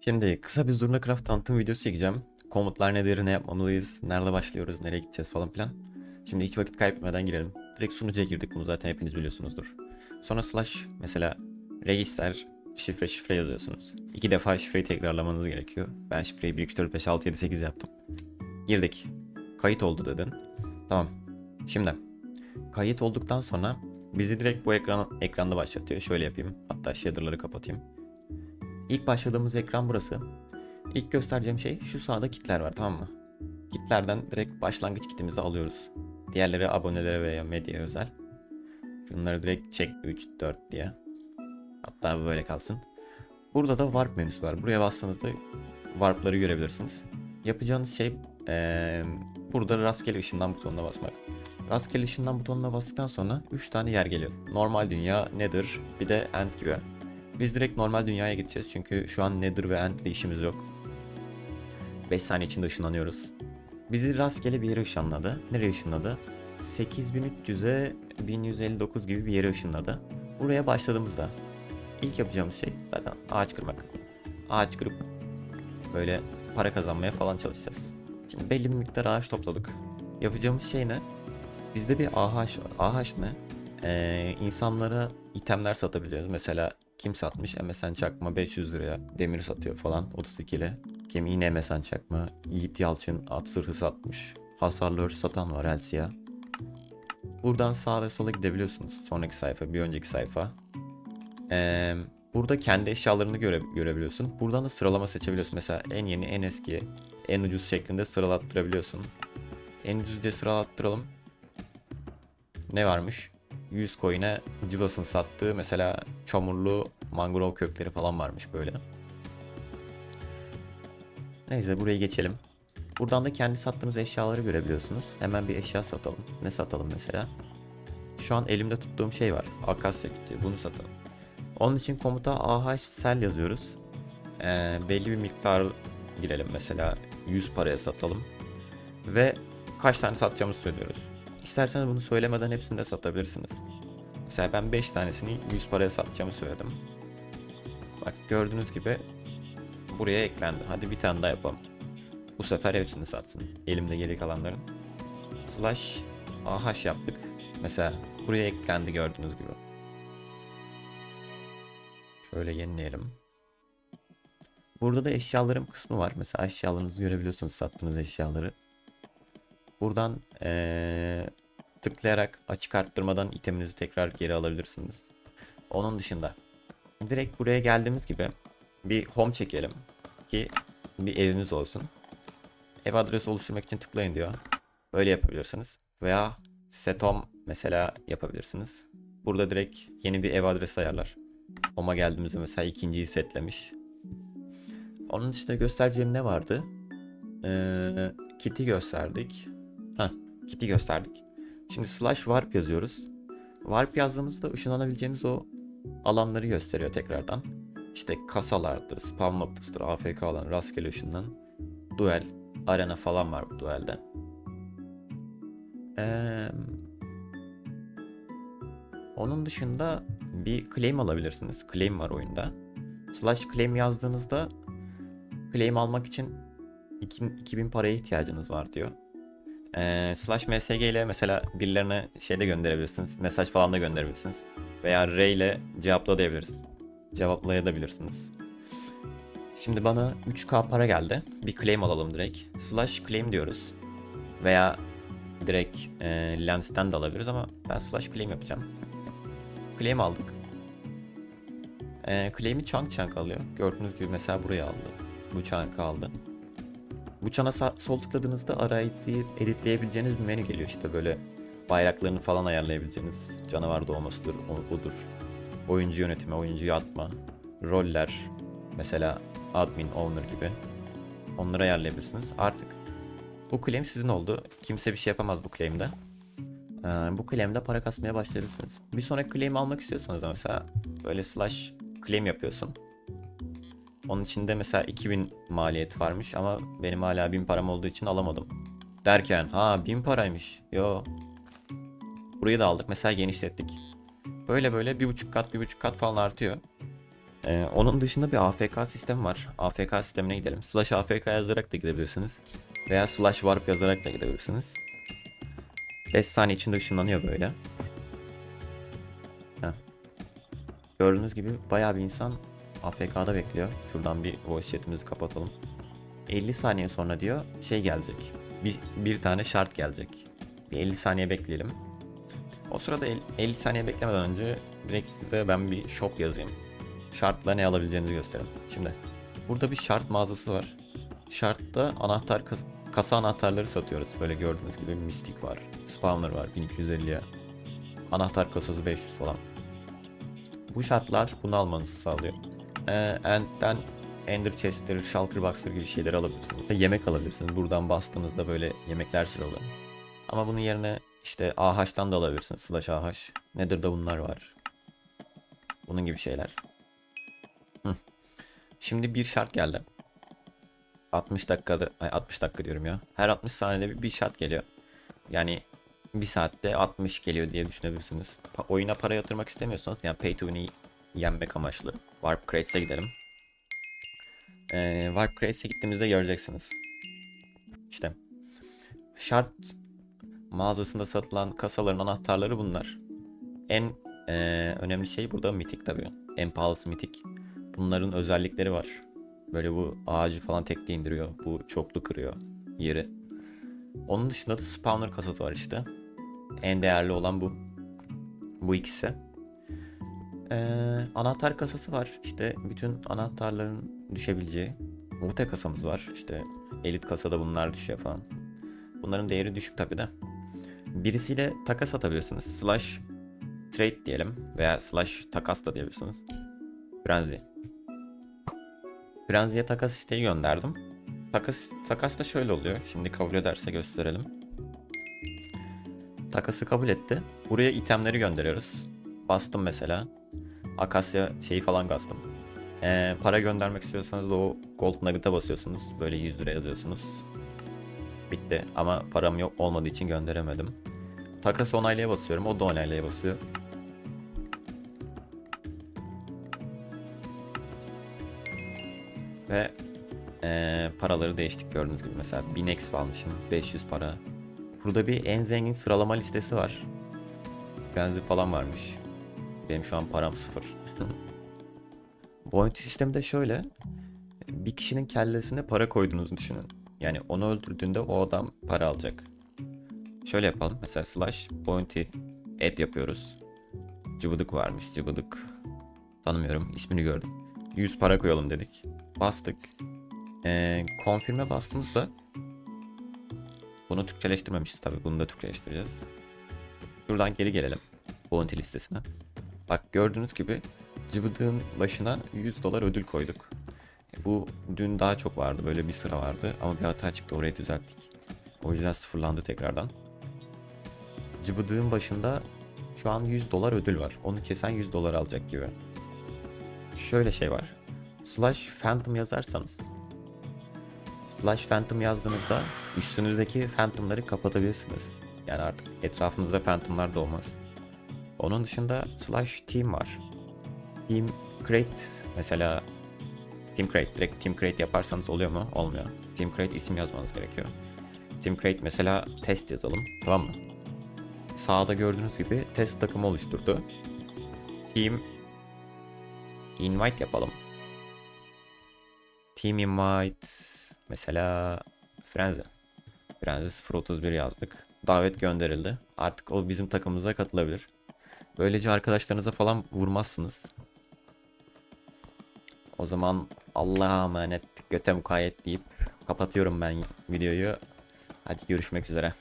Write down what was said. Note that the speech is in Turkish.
Şimdi kısa bir Zurnacraft tanıtım videosu çekeceğim. Komutlar nedir, ne yapmamalıyız, nerede başlıyoruz, nereye gideceğiz falan filan. Şimdi hiç vakit kaybetmeden girelim. Direkt sunucuya girdik bunu zaten hepiniz biliyorsunuzdur. Sonra slash mesela register şifre şifre yazıyorsunuz. İki defa şifreyi tekrarlamanız gerekiyor. Ben şifreyi 1 2 4 5 6 7 8 yaptım. Girdik. Kayıt oldu dedin. Tamam. Şimdi kayıt olduktan sonra bizi direkt bu ekran ekranda başlatıyor. Şöyle yapayım. Hatta shader'ları kapatayım. İlk başladığımız ekran burası. İlk göstereceğim şey şu sağda kitler var tamam mı? Kitlerden direkt başlangıç kitimizi alıyoruz. Diğerleri abonelere veya medyaya özel. Şunları direkt çek 3 4 diye. Hatta böyle kalsın. Burada da warp menüsü var. Buraya bastığınızda warp'ları görebilirsiniz. Yapacağınız şey eee, burada rastgele ışından butonuna basmak. Rastgele ışından butonuna bastıktan sonra 3 tane yer geliyor. Normal dünya, Nether, bir de End gibi. Biz direkt normal dünyaya gideceğiz çünkü şu an Nether ve End ile işimiz yok. 5 saniye içinde ışınlanıyoruz. Bizi rastgele bir yere ışınladı. Nereye ışınladı? 8300'e 1159 gibi bir yere ışınladı. Buraya başladığımızda ilk yapacağımız şey zaten ağaç kırmak. Ağaç kırıp böyle para kazanmaya falan çalışacağız. Şimdi belli bir miktar ağaç topladık. Yapacağımız şey ne? Bizde bir AH var. AH ne? Ee, insanlara itemler satabiliyoruz. Mesela kim satmış? MSN çakma 500 liraya demir satıyor falan 32 ile. Kim yine MSN çakma. Yiğit Yalçın at zırhı satmış. Hasarlı örs satan var Elsia. Buradan sağa ve sola gidebiliyorsunuz. Sonraki sayfa, bir önceki sayfa. Ee, burada kendi eşyalarını göre, görebiliyorsun. Buradan da sıralama seçebiliyorsun. Mesela en yeni, en eski, en ucuz şeklinde sıralattırabiliyorsun. En ucuz diye sıralattıralım. Ne varmış? 100 coin'e Cilas'ın sattığı mesela çamurlu mangrove kökleri falan varmış böyle. Neyse buraya geçelim. Buradan da kendi sattığınız eşyaları görebiliyorsunuz. Hemen bir eşya satalım. Ne satalım mesela? Şu an elimde tuttuğum şey var. Akasya kütüğü. Bunu satalım. Onun için komuta AH sell yazıyoruz. Ee, belli bir miktar girelim mesela 100 paraya satalım. Ve kaç tane satacağımızı söylüyoruz. İsterseniz bunu söylemeden hepsini de satabilirsiniz. Mesela ben 5 tanesini 100 paraya satacağımı söyledim. Bak gördüğünüz gibi buraya eklendi. Hadi bir tane daha yapalım. Bu sefer hepsini satsın. Elimde geri kalanların. Slash AH yaptık. Mesela buraya eklendi gördüğünüz gibi. Şöyle yenileyelim. Burada da eşyalarım kısmı var. Mesela eşyalarınızı görebiliyorsunuz sattığınız eşyaları. Buradan eee, tıklayarak açık arttırmadan iteminizi tekrar geri alabilirsiniz. Onun dışında direkt buraya geldiğimiz gibi bir home çekelim ki bir eviniz olsun. Ev adresi oluşturmak için tıklayın diyor. Böyle yapabilirsiniz. Veya set home mesela yapabilirsiniz. Burada direkt yeni bir ev adresi ayarlar. Home'a geldiğimizde mesela ikinciyi setlemiş. Onun dışında göstereceğim ne vardı? Ee, kit'i gösterdik. Kit'i gösterdik. Şimdi slash warp yazıyoruz. Warp yazdığımızda ışınlanabileceğimiz o alanları gösteriyor tekrardan. İşte kasalardır, spam noktasıdır, AFK alan, rastgele ışından, duel, arena falan var bu duelde. Ee, onun dışında bir claim alabilirsiniz. Claim var oyunda. Slash claim yazdığınızda claim almak için 2000 paraya ihtiyacınız var diyor. Ee, slash msg ile mesela birilerine şey de gönderebilirsiniz. Mesaj falan da gönderebilirsiniz. Veya R ile cevapla diyebilirsiniz. Cevaplayabilirsiniz. Şimdi bana 3k para geldi. Bir claim alalım direkt. Slash claim diyoruz. Veya direkt e, Lens'ten de alabiliriz ama ben slash claim yapacağım. Claim aldık. E, claim'i chunk chunk alıyor. Gördüğünüz gibi mesela buraya aldı. Bu chunk aldı. Bu çana sağ- sol tıkladığınızda arayüzü editleyebileceğiniz bir menü geliyor işte böyle bayraklarını falan ayarlayabileceğiniz canavar doğmasıdır, o, budur. Oyuncu yönetimi, oyuncuyu atma, roller, mesela admin, owner gibi onları ayarlayabilirsiniz. Artık bu claim sizin oldu. Kimse bir şey yapamaz bu claim'de. Ee, bu claim'de para kasmaya başlayabilirsiniz. Bir sonraki claim almak istiyorsanız da mesela böyle slash claim yapıyorsun. Onun içinde mesela 2000 maliyet varmış ama benim hala 1000 param olduğu için alamadım. Derken ha 1000 paraymış. Yo. Burayı da aldık. Mesela genişlettik. Böyle böyle bir buçuk kat bir buçuk kat falan artıyor. Ee, onun dışında bir AFK sistemi var. AFK sistemine gidelim. Slash AFK yazarak da gidebilirsiniz. Veya slash warp yazarak da gidebilirsiniz. 5 saniye içinde ışınlanıyor böyle. Heh. Gördüğünüz gibi bayağı bir insan AFK'da bekliyor. Şuradan bir voice chat'imizi kapatalım. 50 saniye sonra diyor şey gelecek. Bir, bir tane şart gelecek. Bir 50 saniye bekleyelim. O sırada el- 50 saniye beklemeden önce direkt size ben bir shop yazayım. Şartla ne alabileceğinizi göstereyim. Şimdi burada bir şart mağazası var. Şartta anahtar kas- kasa anahtarları satıyoruz. Böyle gördüğünüz gibi Mystic var. Spawner var 1250'ye. Anahtar kasası 500 falan. Bu şartlar bunu almanızı sağlıyor. Ee, End'den Ender Chest'tir, Shulker Box'tır gibi şeyler alabilirsiniz. Yemek alabilirsiniz. Buradan bastığınızda böyle yemekler sıralı. Ama bunun yerine işte AH'tan da alabilirsiniz. Slash AH. Nether'da bunlar var. Bunun gibi şeyler. Şimdi bir şart geldi. 60 dakikada, ay 60 dakika diyorum ya. Her 60 saniyede bir, bir şart geliyor. Yani bir saatte 60 geliyor diye düşünebilirsiniz. Pa- oyuna para yatırmak istemiyorsanız yani pay to win'i yenmek amaçlı. Warp Crates'e gidelim. Ee, Warp Crates'e gittiğimizde göreceksiniz. İşte şart mağazasında satılan kasaların anahtarları bunlar. En eee, önemli şey burada mitik tabii. En pahalısı mitik. Bunların özellikleri var. Böyle bu ağacı falan tekte indiriyor. Bu çoklu kırıyor yeri. Onun dışında da spawner kasası var işte. En değerli olan bu. Bu ikisi. Eee, anahtar kasası var. İşte bütün anahtarların düşebileceği. Vute kasamız var. İşte elit kasada bunlar düşüyor falan. Bunların değeri düşük tabii de. Birisiyle takas atabilirsiniz. Slash trade diyelim veya slash takas da diyebilirsiniz. Frenzy. Frenzy'ye takas isteği gönderdim. Takas, takas da şöyle oluyor. Şimdi kabul ederse gösterelim. Takası kabul etti. Buraya itemleri gönderiyoruz. Bastım mesela. Akasya şeyi falan bastım. Ee, para göndermek istiyorsanız da o gold nugget'a basıyorsunuz. Böyle 100 lira yazıyorsunuz. Bitti ama param yok olmadığı için gönderemedim. Takas onaylaya basıyorum. O da onaylaya basıyor. Ve eee, paraları değiştik gördüğünüz gibi. Mesela 1000 exp almışım. 500 para. Burada bir en zengin sıralama listesi var. Frenzy falan varmış. Benim şu an param sıfır. Bounty sistemi de şöyle. Bir kişinin kellesine para koyduğunuzu düşünün. Yani onu öldürdüğünde o adam para alacak. Şöyle yapalım. Mesela slash bounty add yapıyoruz. Cıbıdık varmış. Cıbıdık. Tanımıyorum. ismini gördüm. 100 para koyalım dedik. Bastık. Ee, confirm'e bastığımızda bunu Türkçeleştirmemişiz tabii. Bunu da Türkçeleştireceğiz. Şuradan geri gelelim. Bounty listesine. Bak gördüğünüz gibi cıbıdığın başına 100 dolar ödül koyduk. E, Bu dün daha çok vardı. Böyle bir sıra vardı. Ama bir hata çıktı. Orayı düzelttik. O yüzden sıfırlandı tekrardan. Cıbıdığın başında şu an 100 dolar ödül var. Onu kesen 100 dolar alacak gibi. Şöyle şey var. Slash Phantom yazarsanız Slash Phantom yazdığınızda üstünüzdeki Phantom'ları kapatabilirsiniz. Yani artık etrafınızda Phantom'lar da olmaz. Onun dışında Slash Team var. Team Create mesela Team Create direkt Team Create yaparsanız oluyor mu? Olmuyor. Team Create isim yazmanız gerekiyor. Team Create mesela test yazalım. Tamam mı? Sağda gördüğünüz gibi test takımı oluşturdu. Team Invite yapalım. Team Invite mesela Frenzy. Frenzy 031 yazdık. Davet gönderildi. Artık o bizim takımımıza katılabilir. Böylece arkadaşlarınıza falan vurmazsınız. O zaman Allah'a emanet göte mukayyet deyip kapatıyorum ben videoyu. Hadi görüşmek üzere.